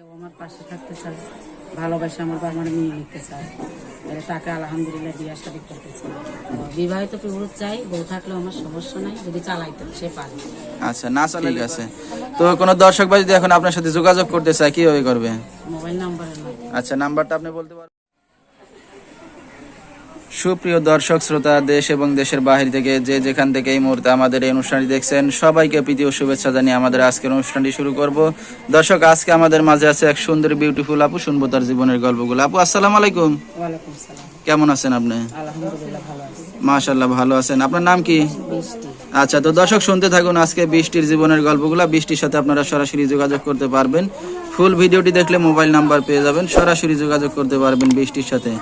কেউ আমার পাশে থাকতে চায় ভালোবাসে আমার বাবা নিয়ে নিতে চায়। তাকে আলহামদুলিল্লাহ বিয়ে শাদী করতে চাই। বিবাহিত পুরুষ চাই বউ থাকলেও আমার সমস্যা নাই যদি চালাইতে সে পারে। আচ্ছা না চালে আছে। তো কোনো দর্শক ভাই যদি এখন আপনার সাথে যোগাযোগ করতে চায় কীভাবে করবে? মোবাইল নাম্বার আচ্ছা নাম্বারটা আপনি বলতে পারবেন সুপ্রিয় দর্শক শ্রোতা দেশ এবং দেশের বাহির থেকে যে যেখান থেকে এই মুহূর্তে আমাদের এই অনুষ্ঠানটি দেখছেন সবাইকে প্রীতি ও শুভেচ্ছা জানিয়ে আমাদের আজকের অনুষ্ঠানটি শুরু করব। দর্শক আজকে আমাদের মাঝে আছে এক সুন্দর বিউটিফুল আপু শুনব তার জীবনের গল্পগুলো। আপু আসসালামু আলাইকুম। কেমন আছেন আপনি? মাশাল্লাহ ভালো আছেন। আপনার নাম কি? আচ্ছা তো দর্শক শুনতে থাকুন আজকে বৃষ্টির জীবনের গল্পগুলো। বৃষ্টির সাথে আপনারা সরাসরি যোগাযোগ করতে পারবেন। ফুল ভিডিওটি দেখলে মোবাইল নাম্বার পেয়ে যাবেন। সরাসরি যোগাযোগ করতে পারবেন বৃষ্টির সাথে।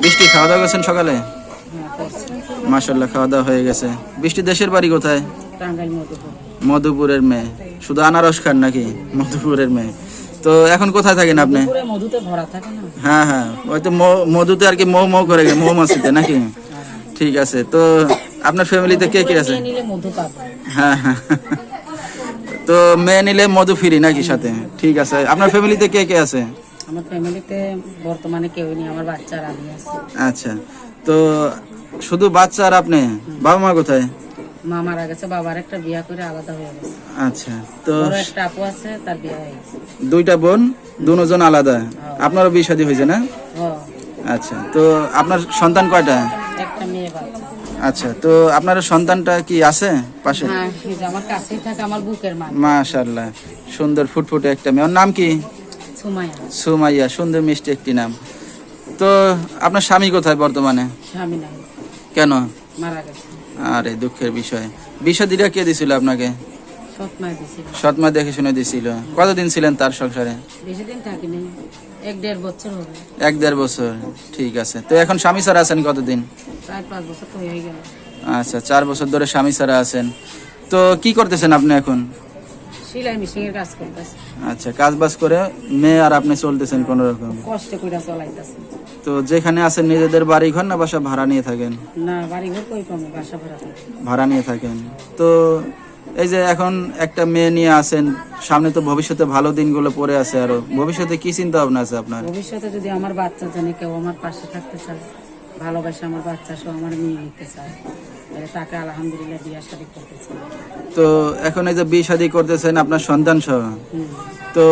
বৃষ্টি খাওয়া দাওয়া করেছেন সকালে? মাশাল্লাহ খাওয়া দাওয়া হয়ে গেছে। বৃষ্টি দেশের বাড়ি কোথায়? মধুপুরের মেয়ে। শুধু আনারস খান নাকি? মধুপুরের মেয়ে। তো এখন কোথায় থাকেন আপনি? হ্যাঁ হ্যাঁ। ওই তো মধুতে আর কি মৌ মৌ করে গে মৌমাছিতে নাকি? ঠিক আছে। তো আপনার ফ্যামিলিতে কে কে আছে? হ্যাঁ হ্যাঁ। তো মেয়ে নিলে মধু ফিরি নাকি সাথে? ঠিক আছে। আপনার ফ্যামিলিতে কে কে আছে? আমার ফ্যামিলিতে বর্তমানে কেউ নেই আমার বাচ্চারা আমি আছি। আচ্ছা তো শুধু বাচ্চা আর আপনি? বাবা মা কোথায়? মা মারা গেছে বাবার একটা বিয়া করে আলাদা হয়ে গেছে। আচ্ছা তো একটা আপু আছে তার বিয়ে হয়ে গেছে। দুইটা বোন দুজন আলাদা। আপনারও বিয়ে শাদী হয়েছে না? আচ্ছা তো আপনার সন্তান কয়টা? একটা মেয়ে বাচ্চা। আচ্ছা তো আপনার সন্তানটা কি আছে পাশে? হ্যাঁ আমার কাছেই থাকে আমার বুকের মান মাশাল্লাহ সুন্দর ফুটফুটে একটা মেয়ে। ওর নাম কি? সুমাইয়া। সুমাইয়া সুন্দর মিষ্টি একটি নাম। তো আপনার স্বামী কোথায় বর্তমানে? স্বামী নাই। কেন? মারা গেছে। আরে দুঃখের বিষয়। বিষাদিরা কে দিছিল আপনাকে? সৎমা দেখে শুনে দিছিল। কতদিন ছিলেন তার সংসারে? বেশি দিন থাকিনি। এক দেড় বছর হবে এক দেড় বছর। ঠিক আছে। তো এখন স্বামী ছাড়া আছেন কতদিন? চার পাঁচ বছর তো হয়ে গেল। আচ্ছা চার বছর ধরে স্বামী ছাড়া আছেন। তো কি করতেছেন আপনি এখন? সেলাই মেশিন এর কাজ করতেছে। আচ্ছা কাজ বাজ করে মেয়ে আর আপনি চলতেছেন কোন রকম? কষ্ট করে চলাইতেছে। তো যেখানে আছেন নিজেদের বাড়ি ঘর না বাসা ভাড়া নিয়ে থাকেন? না বাড়ি ঘর কই পাবো বাসা ভাড়া ভাড়া নিয়ে থাকেন। তো এই যে এখন একটা মেয়ে নিয়ে আসেন সামনে তো ভবিষ্যতে ভালো দিনগুলো পড়ে আছে আরও। ভবিষ্যতে কি চিন্তা ভাবনা আছে আপনার? ভবিষ্যতে যদি আমার বাচ্চা জানে কেউ আমার পাশে থাকতে চায় ভালোবাসে আমার বাচ্চা সহ আমার মেয়ে নিতে চায় তাকে আলহামদুলিল্লাহ বিয়ে শাদী করতে তো এখন এই যে বিয়ে শাদী করতেছেন আপনার সন্তান সহ তো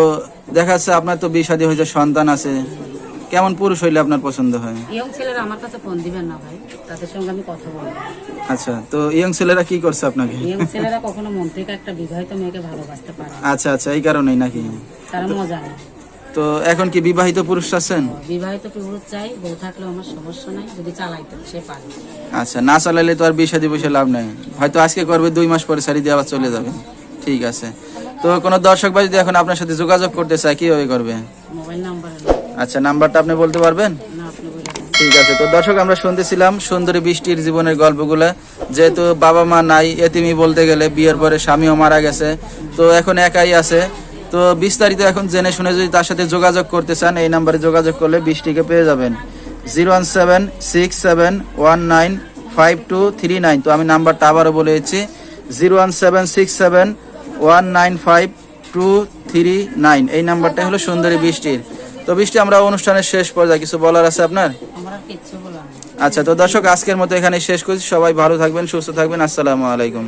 দেখা যাচ্ছে আপনার তো বিয়ে শাদী হয়েছে সন্তান আছে। কেমন পুরুষ হইলে আপনার পছন্দ হয়? ইয়ং ছেলেরা আমার কাছে ফোন দিবেন না ভাই তাদের সঙ্গে আমি কথা বলব। আচ্ছা তো ইয়ং ছেলেরা কি করছে আপনাকে? ইয়ং ছেলেরা কখনো মন থেকে একটা বিবাহিত মেয়েকে ভালোবাসতে পারে আচ্ছা আচ্ছা এই কারণেই নাকি? তারা মজা নেই তো এখন কি বিবাহিত পুরুষ আছেন? বিবাহিত পুরুষ চাই বউ থাকলেও আমার সমস্যা নাই যদি চালাইতে সে পারে। আচ্ছা না চালাইলে তো আর বিয়ে শাদী বসে লাভ নাই। হয়তো আজকে করবে দুই মাস পরে সারি দিয়ে আবার চলে যাবে। ঠিক আছে। তো কোনো দর্শক ভাই যদি এখন আপনার সাথে যোগাযোগ করতে চায় কীভাবে করবে? মোবাইল নাম্বার আচ্ছা নাম্বারটা আপনি বলতে পারবেন? না আপনি ঠিক আছে। তো দর্শক আমরা শুনতেছিলাম সুন্দরী বৃষ্টির জীবনের গল্পগুলো। যেহেতু বাবা মা নাই এতিমি বলতে গেলে বিয়ের পরে স্বামীও মারা গেছে। তো এখন একাই আছে। তো বিস্তারিত এখন জেনে শুনে যদি তার সাথে যোগাযোগ করতে চান এই নাম্বারে যোগাযোগ করলে বৃষ্টিকে পেয়ে যাবেন। Zero one seven six seven one nine five two three nine. তো আমি নাম্বারটা আবারও বলে দিচ্ছি zero one seven six seven one nine five two three nine. এই নাম্বারটা হলো সুন্দরী বৃষ্টির। তো বৃষ্টি আমরা অনুষ্ঠানের শেষ পর্যায়ে কিছু বলার আছে আপনার? আচ্ছা তো দর্শক আজকের মতো এখানে শেষ করছি। সবাই ভালো থাকবেন সুস্থ থাকবেন। আসসালামু আলাইকুম।